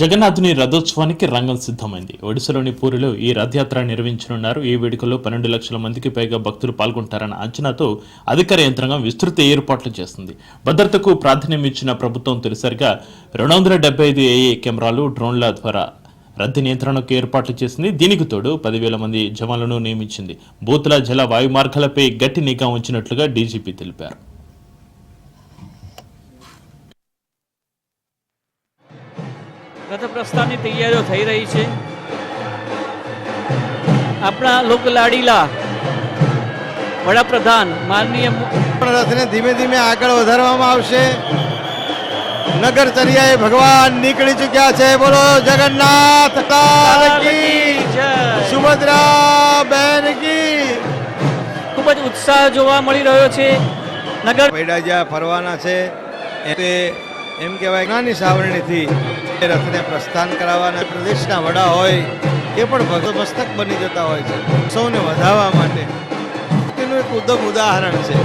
జగన్నాథుని రథోత్సవానికి రంగం సిద్ధమైంది. ఒడిశాలోని పూరిలో ఈ రథయాత్ర నిర్వహించనున్నారు. ఈ వేడుకలో పన్నెండు లక్షల మందికి పైగా భక్తులు పాల్గొంటారన్న అంచనాతో అధికార యంత్రాంగం విస్తృత ఏర్పాట్లు చేస్తుంది. భద్రతకు ప్రాధాన్యం ఇచ్చిన ప్రభుత్వం తొలిసారిగా రెండు వందల డెబ్బై ఐదు ఏఏ కెమెరాలు డ్రోన్ల ద్వారా రద్దీ నియంత్రణకు ఏర్పాట్లు చేసింది. దీనికి తోడు పదివేల మంది జవాన్లను నియమించింది. బూతుల జల వాయు మార్గాలపై గట్టి నిఘా ఉంచినట్లుగా డీజీపీ తెలిపారు. રથ પ્રસ્થાનની તૈયારીઓ થઈ રહી છે. આપણા લોકલાડીલા વડાપ્રધાન માનનીય રથને ધીમે ધીમે આગળ વધારવામાં આવશે. નગરચર્યાએ ભગવાન નીકળી ચૂક્યા છે. બોલો જગન્નાથ સુભદ્રા કી ખૂબ જ ઉત્સાહ જોવા મળી રહ્યો છે. નગર ભેડા જ્યાં ફરવાના છે. એ એમ કહેવાય નાની સાવરણીથી એ રથને પ્રસ્થાન કરાવવાના પ્રદેશના વડા હોય એ પણ ભગત મસ્તક બની જતા હોય છે સૌને વધાવવા માટે તેનું એક ઉત્તમ ઉદાહરણ છે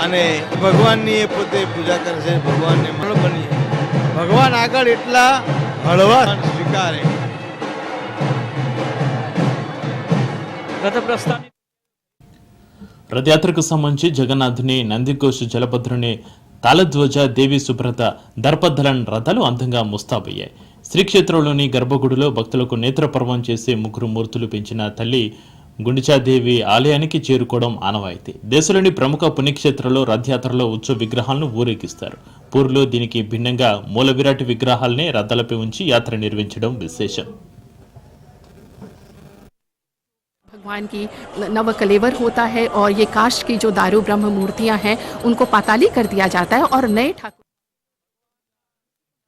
અને ભગવાનની એ પોતે પૂજા કરે છે ભગવાનને મળ બની ભગવાન આગળ એટલા હળવા સ્વીકારે રથ પ્રસ્થાનની రథయాత్రకు సంబంధించి జగన్నాథుని నందిఘోష్ జలభద్రుని తాళధ్వజ దేవి సుబ్రత దర్పధలన్ రథాలు అందంగా ముస్తాబయ్యాయి. శ్రీక్షేత్రంలోని గర్భగుడిలో భక్తులకు నేత్రపర్వం చేసే ముగ్గురు మూర్తులు పెంచిన తల్లి గుండిచాదేవి ఆలయానికి చేరుకోవడం ఆనవాయితీ. దేశంలోని ప్రముఖ పుణ్యక్షేత్రంలో రథయాత్రలో ఉత్సవ విగ్రహాలను ఊరేగిస్తారు. పూర్లో దీనికి భిన్నంగా మూల విరాట్ విగ్రహాలనే రథాలపై ఉంచి యాత్ర నిర్వహించడం విశేషం. भगवान की नव कलेवर होता है और ये काष्ठ की जो दारू ब्रह्म मूर्तियां हैं उनको पाताली कर दिया जाता है और नए ठाकुर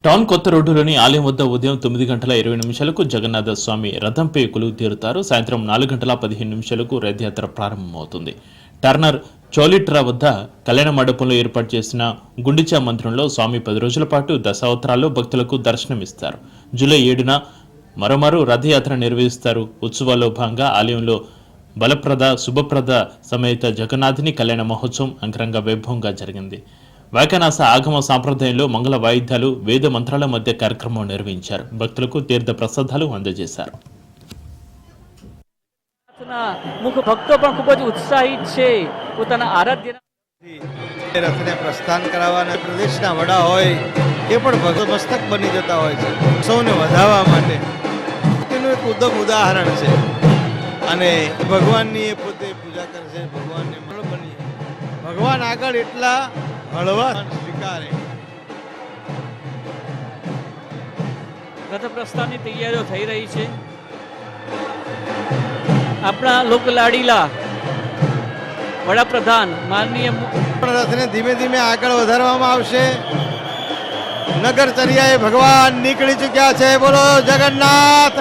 టౌన్ కొత్త రోడ్డులోని ఆలయం వద్ద ఉదయం తొమ్మిది గంటల ఇరవై నిమిషాలకు జగన్నాథ స్వామి రథంపై కొలువు తీరుతారు సాయంత్రం నాలుగు గంటల పదిహేను నిమిషాలకు రథయాత్ర ప్రారంభమవుతుంది టర్నర్ చోలిట్రా వద్ద కళ్యాణ మండపంలో ఏర్పాటు చేసిన గుండిచా మందిరంలో స్వామి పది రోజుల పాటు దశావతారాల్లో భక్తులకు దర్శనమిస్తారు జూలై ఏడున మరోమారు రథయాత్ర నిర్వహిస్తారు ఉత్సవాల్లో భాగంగా ఆలయంలో బలప్రద శుభప్రద సమేత జగన్నాథుని కళ్యాణ మహోత్సవం అంగరంగ వైభవంగా జరిగింది వైకనాస ఆగమ సాంప్రదాయంలో మంగళ వాయిద్యాలు వేద మంత్రాల మధ్య కార్యక్రమం నిర్వహించారు భక్తులకు తీర్థ ప్రసాదాలు అందజేశారు ના મુખ ભક્તો પણ ખૂબ જ ઉત્સાહિત છે પોતાના આરાધ્યના એ રથને પ્રસ્થાન કરાવવાના પ્રદેશના વડા હોય એ પણ ભગત મસ્તક બની જતા હોય છે સૌને વધાવવા માટે તેનું એક ઉત્તમ ઉદાહરણ છે. અને ભગવાનની એ પોતે પૂજા કરે છે ભગવાનને મળો બની ભગવાન આગળ એટલા હળવા સ્વીકારે. રથપ્રસ્થાનની તૈયારીઓ થઈ રહી છે. આપણા લોકલાડીલા વડાપ્રધાન માનનીય રથને ધીમે ધીમે આગળ વધારવામાં આવશે. નગર ચર્યાએ ભગવાન નીકળી ચૂક્યા છે. બોલો જગન્નાથ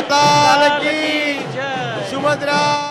સુભદ્રા.